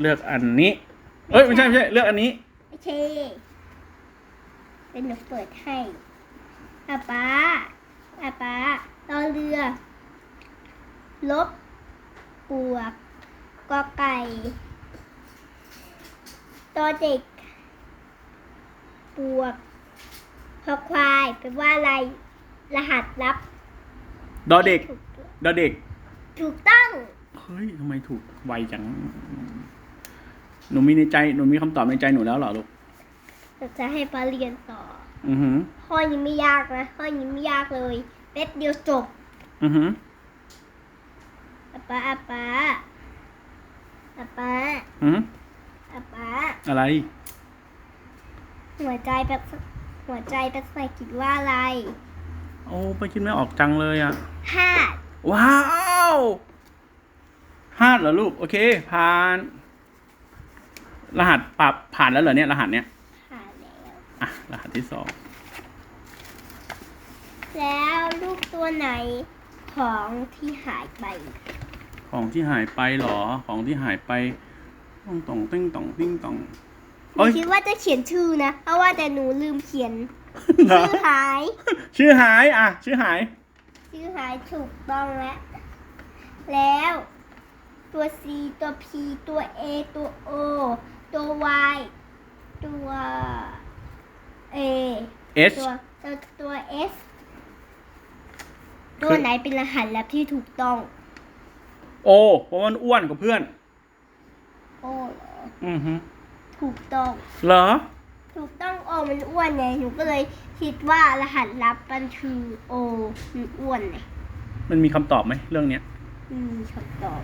เลือกอันนี้ เอ้ยไม่ใช่ไม่ใช่เลือกอันนี้ โอเคเป็นหนูเปิดให้อาป้าอาป้ารอเรือ ลบบวกกอไก่ตอเด็กบวกพอควายเป็นว่าอะไร รหัสลับดอเด็กถูกดอเด็ก ถูกต้อง เฮ้ยทำไมถูกไวจัง หนูมีในใจหนูมีคำตอบในใจหนูแล้วเหรอลูกเราจะให้ป้าเรียนต่อ อือหือ ข้อนี้ไม่ยากนะข้อนี้ไม่ยากเลยเป๊บเดียวจบอือหืออาป้าอาป้าอาป้าอือหืออาป้าอะไร หัวใจแบบหัวใจเป็นภาษาอังกฤษว่าอะไรโอ้ไปคิดไม่ออกจังเลยอะ ห้า ว้าว ห้าเหรอลูก โอเคผ่าน รหัสปรับผ่านแล้วเหรอเนี่ยรหัสเนี้ยผ่านแล้ว อะรหัสที่สองแล้วลูกตัวไหนของที่หายไป ของที่หายไปเหรอ ของที่หายไปต้องต่องติ้งต่องติ้งต่องหนูเอ้ย คิดว่าจะเขียนชื่อนะ เพราะว่าแต่หนูลืมเขียนเหรอชื่อหาย ชื่อหายอะ ชื่อหาย ชื่อหายถูกต้องแล้ว แล้วตัว C ตัว P ตัว A ตัว O ตัว Y ตัว A H ตัวตัวตัว S ตัวไหนเป็นรหัสลับที่ถูกต้อง O เพราะมันอ้วนกว่าเพื่อน โอ้เหรออือฮึถูกต้อง เหรอ ถูกต้องโอมันอ้วนไงหนูก็เลยคิดว่ารหัสลับมันคือโอมันอ้วนไงมันมีคำตอบไหมเรื่องเนี้ย อืมคำตอบ